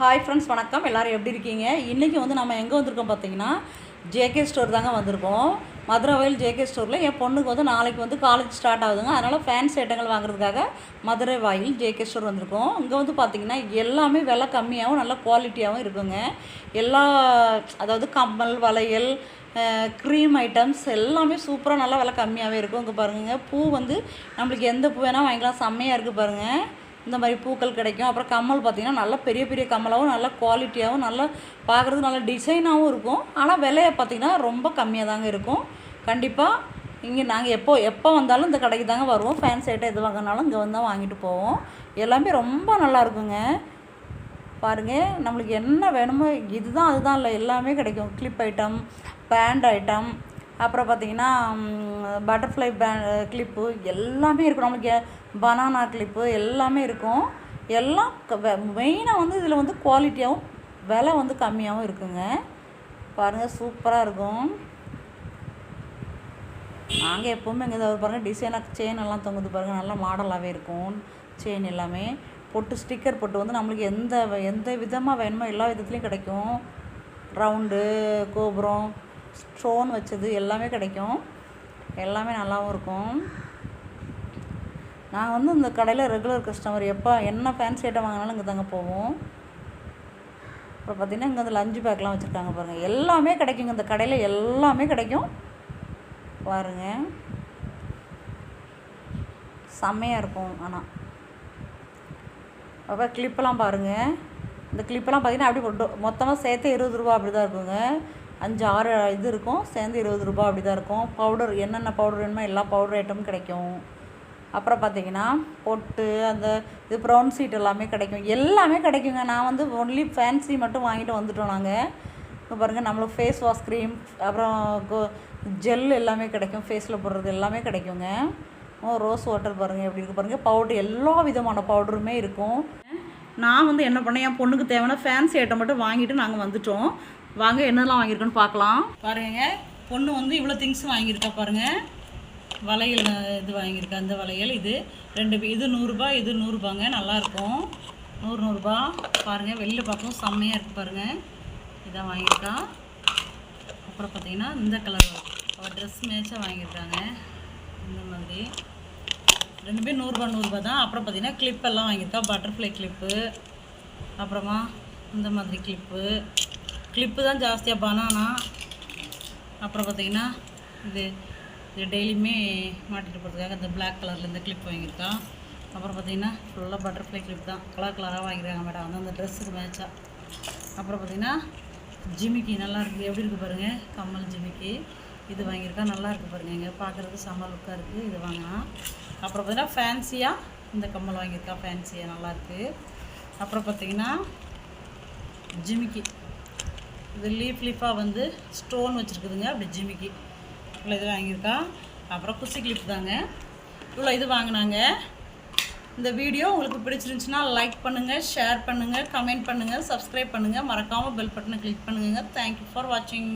Hi friends வணக்கம். எல்லோரும் எப்படி இருக்கீங்க? இன்றைக்கி வந்து நம்ம எங்கே வந்திருக்கோம் பார்த்தீங்கன்னா ஜேகே ஸ்டோர் தாங்க வந்திருக்கோம். மதுரை வயல் ஜேகே ஸ்டோரில் என் பொண்ணுக்கு வந்து நாளைக்கு வந்து காலேஜ் ஸ்டார்ட் ஆகுதுங்க. அதனால் ஃபேன்ஸ் ஐட்டங்கள் வாங்குறதுக்காக மதுரை வாயில் ஜேகே ஸ்டோர் வந்திருக்கோம். இங்கே வந்து பார்த்திங்கன்னா எல்லாமே விலை கம்மியாகவும் நல்ல குவாலிட்டியாகவும் இருக்குங்க. எல்லா அதாவது கம்மல் வளையல் க்ரீம் ஐட்டம்ஸ் எல்லாமே சூப்பராக நல்லா விலை கம்மியாகவே இருக்கும். இங்கே பாருங்கள் பூ வந்து நம்மளுக்கு எந்த பூ வேணால் வாங்கிக்கலாம். செம்மையாக இருக்குது பாருங்கள் இந்த மாதிரி பூக்கள் கிடைக்கும். அப்புறம் கம்மல் பார்த்திங்கன்னா நல்லா பெரிய பெரிய கம்மலாகவும் நல்ல குவாலிட்டியாகவும் நல்லா பார்க்குறது நல்ல டிசைனாகவும் இருக்கும். ஆனால் விலையை பார்த்திங்கன்னா ரொம்ப கம்மியாக தாங்க இருக்கும். கண்டிப்பாக இங்கே நாங்கள் எப்போ எப்போ வந்தாலும் இந்த கடைக்கு தாங்க வருவோம். ஃபேன்ஸ் ஐட்டம் எது வாங்கினாலும் இங்கே வந்து தான் வாங்கிட்டு போவோம். எல்லாமே ரொம்ப நல்லா இருக்குங்க. பாருங்கள் நம்மளுக்கு என்ன வேணுமோ இதுதான் அதுதான் இல்லை எல்லாமே கிடைக்கும். கிளிப் ஐட்டம் பேண்ட் ஐட்டம் அப்புறம் பார்த்திங்கன்னா பட்டர்ஃப்ளை பே கிளிப்பு எல்லாமே இருக்கும். நம்மளுக்கு பனானா கிளிப்பு எல்லாமே இருக்கும். எல்லாம் மெயினாக வந்து இதில் வந்து குவாலிட்டியாகவும் விலை வந்து கம்மியாகவும் இருக்குங்க. பாருங்கள் சூப்பராக இருக்கும். நாங்கள் எப்போவுமே இங்கே ஒரு பாருங்கள் டிசைனாக செயின் எல்லாம் தொங்குது பாருங்கள் நல்லா மாடலாகவே இருக்கும் செயின் எல்லாமே. பொட்டு ஸ்டிக்கர் பொட்டு வந்து நம்மளுக்கு எந்த எந்த விதமாக வேணுமோ எல்லா விதத்துலேயும் கிடைக்கும். ரவுண்டு கோபுரம் ஸ்டோன் வச்சது எல்லாமே கிடைக்கும். எல்லாமே நல்லாவும் இருக்கும். நான் வந்து இந்த கடையில் ரெகுலர் கஸ்டமர் எப்போ என்ன ஃபேன்சி ஐட்டம் வாங்கினாலும் இங்கே தாங்க போவோம். அப்புறம் பார்த்திங்கன்னா இங்கே வந்து லஞ்சு பேக்லாம் வச்சுருக்காங்க பாருங்கள் எல்லாமே கிடைக்குங்க. இந்த கடையில் எல்லாமே கிடைக்கும். பாருங்க. செம்மையாக இருக்கும் ஆனால் அப்போ கிளிப்பெல்லாம் பாருங்கள் இந்த கிளிப்பெல்லாம் பார்த்திங்கன்னா அப்படி மொத்தமாக சேர்த்து இருபது ரூபா அப்படி தான் இருக்குங்க. அஞ்சு ஆறு இது இருக்கும். சேர்ந்து இருபது ரூபா அப்படி தான் இருக்கும். பவுடர் என்னென்ன பவுடர் வேணுமோ எல்லா பவுடர் ஐட்டமும் கிடைக்கும். அப்புறம் பார்த்தீங்கன்னா பொட்டு அந்த இது ப்ரௌன் சீட் எல்லாமே கிடைக்கும். எல்லாமே கிடைக்குங்க. நான் வந்து ஒன்லி ஃபேன்சி மட்டும் வாங்கிட்டு வந்துட்டோம் நாங்கள் இப்போ பாருங்கள் நம்மளுக்கு ஃபேஸ் வாஷ் க்ரீம் அப்புறம் ஜெல் எல்லாமே கிடைக்கும். ஃபேஸில் போடுறது எல்லாமே கிடைக்குங்க. ரோஸ் வாட்டர் பாருங்கள் எப்படி இருக்குது பாருங்கள் பவுடர் எல்லா விதமான பவுடருமே இருக்கும். நான் வந்து என்ன பண்ணேன் என் பொண்ணுக்கு தேவையான ஃபேன்சி ஐட்டம் மட்டும் வாங்கிட்டு நாங்கள் வந்துட்டோம். வாங்க என்னெல்லாம் வாங்கியிருக்கோன்னு பார்க்கலாம். பாருங்க பொண்ணு வந்து இவ்வளோ திங்ஸ் வாங்கியிருக்கா பாருங்கள் வளையல் இது வாங்கியிருக்கா அந்த வளையல் இது. ரெண்டு இது நூறுரூபா இது நூறுரூபாங்க நல்லாயிருக்கும். நூறு நூறுரூபா பாருங்கள் வெளியில் பார்க்கவும் செம்மையாக இருக்குது பாருங்கள் இதான் வாங்கியிருக்கா. அப்புறம் பார்த்தீங்கன்னா இந்த கலர் அவள் ட்ரெஸ் மேட்சாக வாங்கியிருக்காங்க. இந்த மாதிரி. ரெண்டு பேர் நூறுரூபா நூறுரூபா தான். அப்புறம் பார்த்தீங்கன்னா கிளிப்பெல்லாம் வாங்கியிருக்கா. பட்டர்ஃப்ளை கிளிப்பு அப்புறமா இந்த மாதிரி கிளிப்பு கிளிப்பு தான் ஜாஸ்தியாக பனானா அப்புறம் பார்த்திங்கன்னா இது இது டெய்லியுமே மாட்டிட்டு போகிறதுக்காக இந்த பிளாக் கலரில் இந்த கிளிப் வாங்கியிருக்கான் அப்புறம் பார்த்திங்கன்னா ஃபுல்லாக பட்டர்ஃப்ளை கிளிப் தான். கலர் கலராக வாங்கியிருக்காங்க மேடம் வந்து அந்த ட்ரெஸ்ஸுக்கு மேட்சாக அப்புறம் பார்த்திங்கன்னா ஜிமிக்கி நல்லா இருக்குது எப்படி இருக்குது பாருங்கள் கம்மல் ஜிமிக்கி. இது வாங்கியிருக்கா. நல்லா இருக்குது பாருங்கள் இங்கே பார்க்குறதுக்கு செம்ம லுக்காக இருக்குது இது வாங்கினா. அப்புறம் பார்த்திங்கன்னா ஃபேன்சியாக இந்த கம்மல் வாங்கியிருக்கா. ஃபேன்சியாக நல்லாயிருக்கு அப்புறம் பார்த்திங்கன்னா ஜிமிக்கி. இது லீஃப் லீஃபாக வந்து ஸ்டோன் வச்சுருக்குதுங்க. அப்படி ஜிமிக்கி. இவ்வளோ இது வாங்கியிருக்கான் அப்புறம் குசி கிளிப் தாங்க. இவ்வளோ இது வாங்கினாங்க. இந்த வீடியோ உங்களுக்கு பிடிச்சிருந்துச்சுன்னா லைக் பண்ணுங்கள் ஷேர் பண்ணுங்கள் கமெண்ட் பண்ணுங்கள் சப்ஸ்கிரைப் பண்ணுங்கள் மறக்காமல் பெல் பட்டனை கிளிக் பண்ணுங்கள் தேங்க்யூ ஃபார் வாட்சிங்